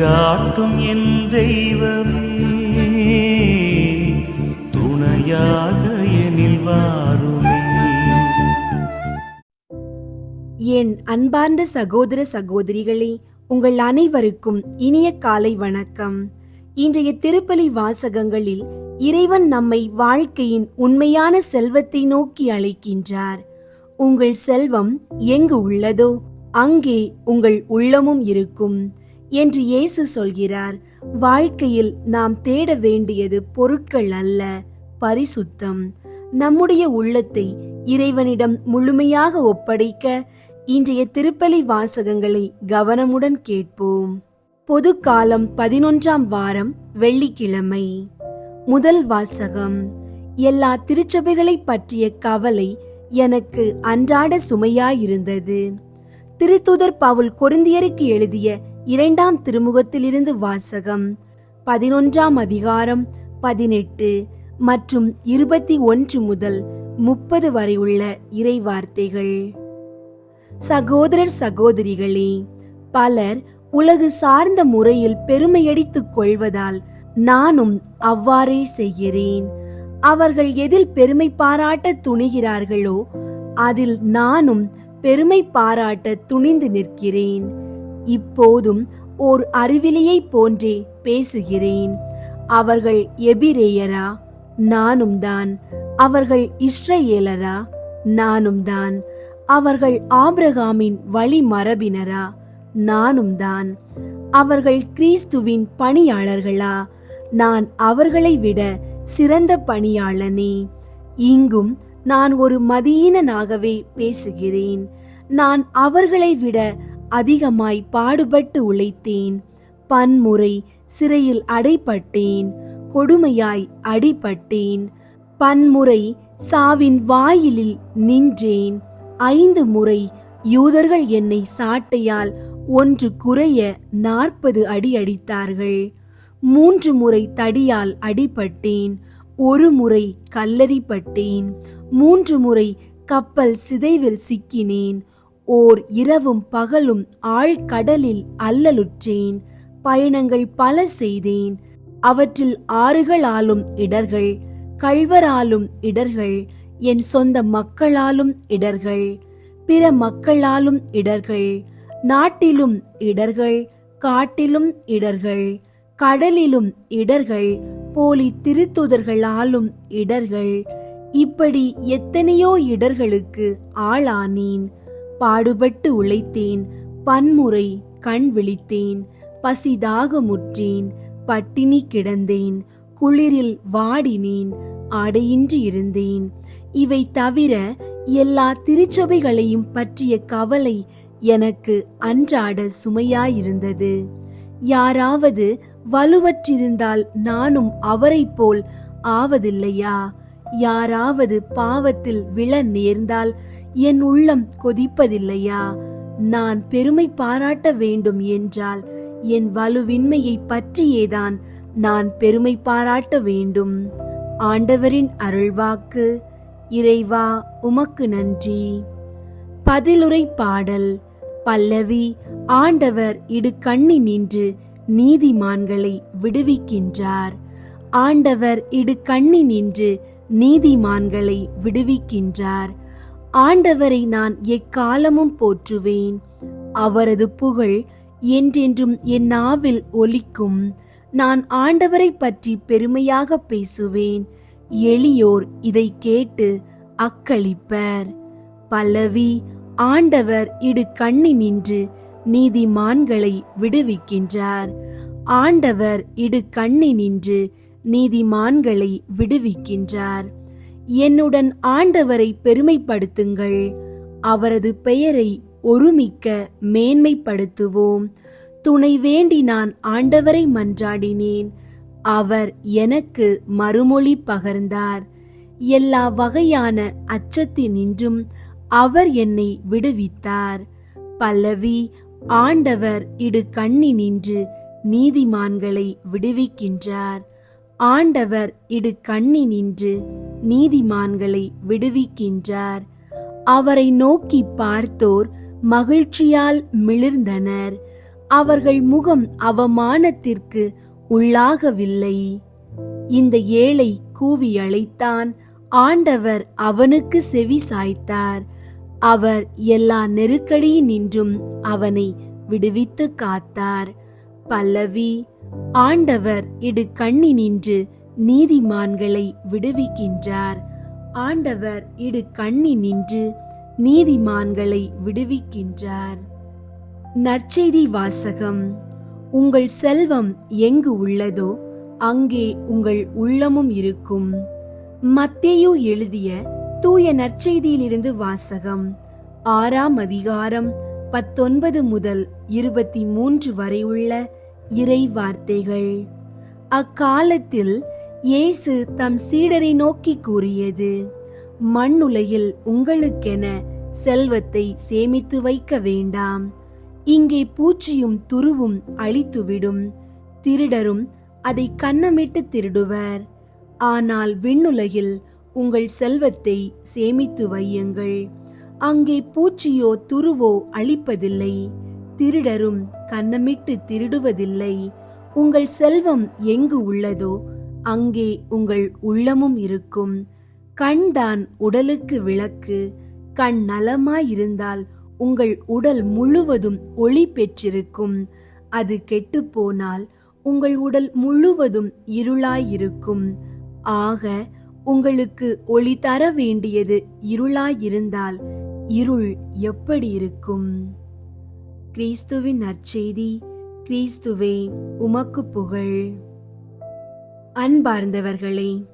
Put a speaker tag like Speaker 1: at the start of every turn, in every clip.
Speaker 1: வழிகாட்டும் என் தெய்வமே. துணையாக எனில் வாருமே.
Speaker 2: என் அன்பார்ந்த சகோதர சகோதரிகளே உங்கள் அனைவருக்கும் இனிய காலை வணக்கம். இன்றைய திருப்பலி வாசகங்களில் இறைவன் நம்மை வாழ்க்கையின் உண்மையான செல்வத்தை நோக்கி அழைக்கின்றார். உங்கள் செல்வம் எங்கு உள்ளதோ அங்கே உங்கள் உள்ளமும் இருக்கும். என்று இயேசு சொல்கிறார் வாழ்க்கையில் நாம் தேட வேண்டியது பொருட்கள் அல்ல பரிசுத்தம். நம்முடைய உள்ளத்தை இறைவனிடம் முழுமையாக ஒப்படைக்க இன்றைய திருப்பலி வாசகங்களை கவனமுடன் கேட்போம். பொது காலம் பதினொன்றாம் வாரம் வெள்ளிக்கிழமை. முதல் வாசகம். எல்லா திருச்சபைகளை பற்றிய கவலை எனக்கு அன்றாட சுமையாயிருந்தது. திருத்துதர் பவுல் கொருந்தியருக்கு எழுதிய இரண்டாம் திருமுகத்திலிருந்து வாசகம் பதினொன்றாம் அதிகாரம் பதினெட்டு மற்றும் இருபத்தி ஒன்று முதல் முப்பது வரை உள்ள இறைவார்த்தைகள். சகோதரர் சகோதரிகளே பலர் உலகு சார்ந்த முறையில் பெருமையடித்துக் கொள்வதால் நானும் அவ்வாறே செய்கிறேன். அவர்கள் எதில் பெருமை பாராட்ட துணிகிறார்களோ அதில் நானும் பெருமை பாராட்ட துணிந்து நிற்கிறேன். இப்போதும் ஓர் அறிவிலியைப் போன்றே பேசுகிறேன். அவர்கள் எபிரேயரா? நானும் தான். அவர்கள் இஸ்ரேலரா நானும் தான். அவர்கள் ஆபிரகாமின் வழி மரபினரா நானும் தான். அவர்கள் கிறிஸ்துவின் பணியாளர்களா? நான் அவர்களை விட சிறந்த பணியாளனே. இங்கும் நான் ஒரு மதியீனனாகவே பேசுகிறேன். நான் அவர்களை விட அதிகமாய் பாடுபட்டு உழைத்தேன். பன்முறை சிறையில் அடைப்பட்டேன் கொடுமையாய் அடிபட்டேன். பன்முறை சாவின் வாயிலில் நின்றேன். ஐந்து முறை யூதர்கள் என்னை சாட்டையால் ஒன்று குறைய நாற்பது அடி அடித்தார்கள். மூன்று முறை தடியால் அடிபட்டேன். ஒரு முறை கல்லறிப்பட்டேன். மூன்று முறை கப்பல் சிதைவில் சிக்கினேன். ஓர் இரவும் பகலும் ஆழ்கடலில் அல்லலுற்றேன். பயணங்கள் பல செய்தேன். அவற்றில் ஆறுகளாலும் இடர்கள் கள்வராலும் இடர்கள் என் சொந்த மக்களாலும் இடர்கள் பிற மக்களாலும் இடர்கள் நாட்டிலும் இடர்கள் காட்டிலும் இடர்கள் கடலிலும் இடர்கள் போலி திருத்துதர்களாலும் இடர்கள் இப்படி எத்தனையோ இடர்களுக்கு ஆளானேன். பாடுபட்டு உழைத்தேன். பன்முறை கண் விழித்தேன். பசிதாக முற்றேன். பட்டினி கிடந்தேன். குளிரில் வாடினேன். ஆடையின்றி இருந்தேன். இவை தவிர எல்லா திருச்சபைகளையும் பற்றிய கவலை எனக்கு அன்றாட சுமையாயிருந்தது. யாராவது வலுவற்றிருந்தால் நானும் அவரைப் போல் ஆவதில்லையா? யாராவது பாவத்தில் விழ நேர்ந்தால் என் உள்ளம் கொதிப்பதில்லையா? நான் பெருமை பாராட்ட வேண்டும் என்றால் என் வலுவின்மையை பற்றியேதான் நான் பெருமை பாராட்ட வேண்டும். ஆண்டவரின் அருள்வாக்கு இறைவா உமக்கு நன்றி. பதிலுரை பாடல் பல்லவி ஆண்டவர் இடு கண்ணி நின்று நீதிமான்களை விடுவிக்கின்றார். ஆண்டவர் இடு கண்ணி நின்று நீதிமான்களை விடுவிக்கின்றார். ஆண்டவரை நான் எக்காலமும் போற்றுவேன். அவரது புகழ் என்றென்றும் என் நாவில் ஒலிக்கும். நான் ஆண்டவரை பற்றி பெருமையாக பேசுவேன். எளியோர் இதை கேட்டு அக்களிப்பர். பல்லவி ஆண்டவர் இடு கண்ணி நின்று நீதிமான்களை விடுவிக்கின்றார். ஆண்டவர் இடு கண்ணி நின்று நீதிமான்களை விடுவிக்கின்றார். என்னுடன் ஆண்டவரை பெருமைப்படுத்துங்கள். அவரது பெயரை ஒருமிக்க மேன்மைப்படுத்துவோம். துணை வேண்டி நான் ஆண்டவரை மன்றாடினேன். அவர் எனக்கு மறுமொழி பகர்ந்தார். எல்லா வகையான அச்சத்தினின்றும் அவர் என்னை விடுவித்தார். பல்லவி ஆண்டவர் இடு கண்ணி நின்று நீதிமான்களை விடுவிக்கின்றார். ஆண்டவர் இடு கண்ணி நின்று நீதிமான்களை விடுவிக்கின்றார். அவரை நோக்கி பார்த்தோர் மகிழ்ச்சியால் மிளிர்ந்தனர். அவர்கள் முகம் அவமானத்திற்கு உள்ளாகவில்லை. இந்த ஏழை கூவி அழைத்தான். ஆண்டவர் அவனுக்கு செவி சாய்த்தார். அவர் எல்லா நெருக்கடியினின்றும் அவனை விடுவித்து காத்தார். பல்லவி ஆண்டவர் இடு கண்ணி நின்று நீதிமான்களை விடுவிக்கின்றார். ஆண்டவர் இடு கண்ணி நின்று நீதிமான்களை விடுவிக்கின்றார். நற்செய்தி வாசகம். உங்கள் செல்வம் எங்கு உள்ளதோ அங்கே உங்கள் உள்ளமும் இருக்கும். மத்தேயு எழுதிய தூய நற்செய்தியிலிருந்து வாசகம். ஆறாம் அதிகாரம் பத்தொன்பது முதல் இருபத்தி மூன்று வரை உள்ள இறை வார்த்தைகள் அக்காலத்தில் இயேசு தம் சீடரை நோக்கி கூறியது மண்ணுலகில் உங்களுக்கென செல்வத்தை சேமித்து வைக்க வேண்டாம். இங்கே பூச்சியும் துருவும் அழித்துவிடும். திருடரும் அதை கண்ணமிட்டு திருடுவர். ஆனால் விண்ணுலகில் உங்கள் செல்வத்தை சேமித்து வையுங்கள். அங்கே பூச்சியோ துருவோ அழிப்பதில்லை. திருடரும் கன்னமிட்டு திருடுவதில்லை. உங்கள் செல்வம் எங்கு உள்ளதோ அங்கே உங்கள் உள்ளமும் இருக்கும். கண்தான் உடலுக்கு விளக்கு. கண் நலமாயிருந்தால் உங்கள் உடல் முழுவதும் ஒளி பெற்றிருக்கும். அது கெட்டுப்போனால் உங்கள் உடல் முழுவதும் இருளாயிருக்கும். ஆக உங்களுக்கு ஒளி தர வேண்டியது இருளாயிருந்தால் இருள் எப்படி இருக்கும் கிறிஸ்துவின் நற்செய்தி கிறிஸ்துவே உமக்கு புகழ். அன்பார்ந்தவர்களே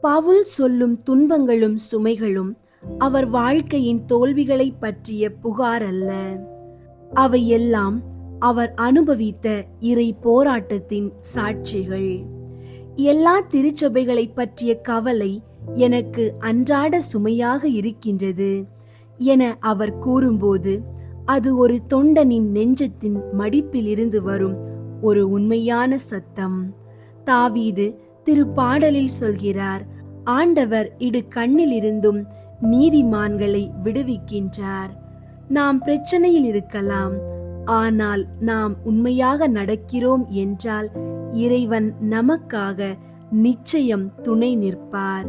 Speaker 2: பவுல் சொல்லும் துன்பங்களும் சுமைகளும் அவர் வாழ்க்கையின் தோல்விகளை பற்றிய புகார் அல்ல. அவை எல்லாம் அவர் அனுபவித்த இறை போராட்டத்தின் சாட்சிகள். எல்லா திருச்சபைகளை பற்றிய கவலை எனக்கு அன்றாட சுமையாக இருக்கின்றது என அவர் கூறும்போது அது ஒரு தொண்டனின் நெஞ்சத்தின் மடிப்பிலிருந்து வரும் ஒரு உண்மையான சத்தம். தாவீது திருப்பாடலில் சொல்கிறார் ஆண்டவர் இடு கண்ணிலிருந்தும் நீதிமான்களை விடுவிக்கின்றார். நாம் பிரச்சனையில் இருக்கலாம் ஆனால் நாம் உண்மையாக நடக்கிறோம் என்றால் இறைவன் நமக்காக நிச்சயம் துணை நிற்பார்.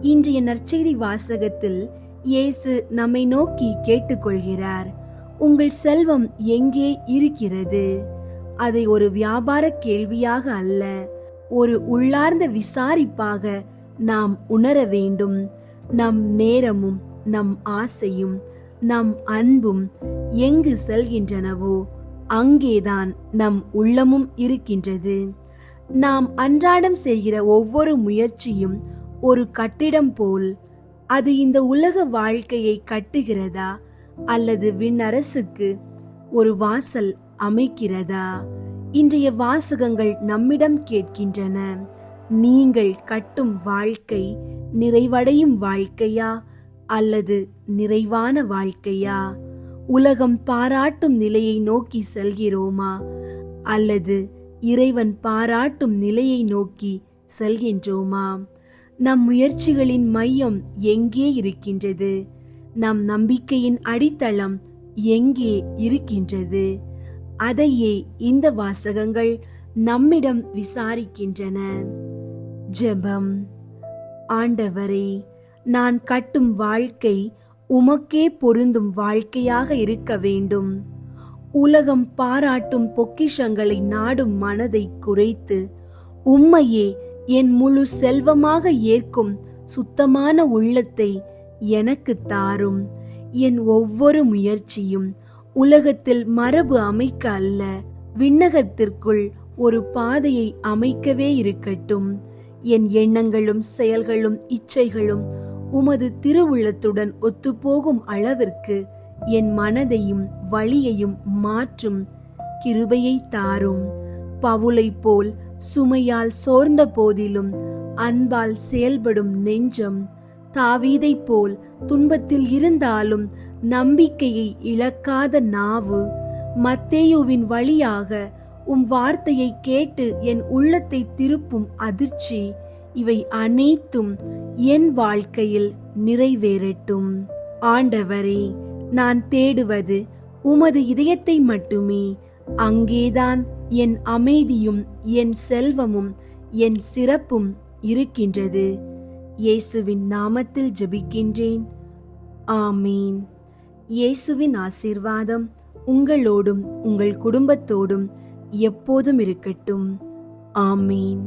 Speaker 2: இன்றைய நற்செய்தி வாசகத்தில் இயேசு நம்மை நோக்கி கேட்டுக்கொள்கிறார். உங்கள் செல்வம் எங்கே இருக்கிறது? அதை ஒரு வியாபார கேள்வியாக அல்ல ஒரு உள்ளார்ந்த விசாரிப்பாக நாம் உணர வேண்டும். நம் நேரமும் நம் ஆசையும் நம் அன்பும் எங்கு செல்கின்றனவோ அங்கேதான் நம் உள்ளமும் இருக்கின்றது. நாம் அன்றாடம் செய்கிற ஒவ்வொரு முயற்சியும் ஒரு கட்டிடம் போல் அது இந்த உலக வாழ்க்கையை கட்டுகிறதா? அல்லது விண்ணரசுக்கு ஒரு வாசல் அமைக்கிறதா? இன்றைய வாசகங்கள் நம்மிடம் கேட்கின்றன. நீங்கள் கட்டும் வாழ்க்கை நிறைவடையும் வாழ்க்கையா? அல்லது நிறைவான வாழ்க்கையா? உலகம் பாராட்டும் நிலையை நோக்கி செல்கிறோமா? அல்லது இறைவன் பாராட்டும் நிலையை நோக்கி செல்கின்றோமா? நம் முயற்சிகளின் மையம் எங்கே இருக்கின்றது? நம் நம்பிக்கையின் அடித்தளம் எங்கே இருக்கின்றது? அதையே இந்த வாசகங்கள் நம்மிடம் விசாரிக்கின்றன. ஜெபம். ஆண்டவரே நான் கட்டும் வாழ்க்கை உமக்கே பொருந்தும் வாழ்க்கையாக இருக்க வேண்டும். உலகம் பாராட்டும் பொக்கிஷங்களை நாடும் மனதை குறைத்து உம்மையே என் முழு செல்வமாக ஏற்கும் சுத்தமான உள்ளத்தை எனக்கு தாரும். என் ஒவ்வொரு முயற்சியும் உலகத்தில் மரபு அமைக்க அல்ல. விண்ணகத்திற்குள் ஒரு பாதையை அமைக்கவே இருக்கட்டும். என் எண்ணங்களும் செயல்களும் இச்சைகளும் உமது திருவுள்ளத்துடன் ஒத்துப்போகும் அளவிற்கு என் மனதையும் வழியையும் மாற்றும் கிருபையை தாரும். பவுலை போல் சுமையால் சோர்ந்த போதிலும் அன்பால் செயல்படும் நெஞ்சம் தாவீதைப் போல் துன்பத்தில் இருந்தாலும் நம்பிக்கையை இழக்காத நாவு. மத்தேயுவின் வழியாக உம் வார்த்தையை கேட்டு என் உள்ளத்தை திருப்பும் அதிர்ச்சி இவை அனைத்தும் என் வாழ்க்கையில் நிறைவேறட்டும். ஆண்டவரே நான் தேடுவது உமது இதயத்தை மட்டுமே. அங்கேதான் என் அமைதியும் என் செல்வமும் என் சிறப்பும் இருக்கின்றது. இயேசுவின் நாமத்தில் ஜபிக்கின்றேன். ஆமீன். இயேசுவின் ஆசீர்வாதம் உங்களோடும் உங்கள் குடும்பத்தோடும் எப்போதும் இருக்கட்டும். ஆமீன்.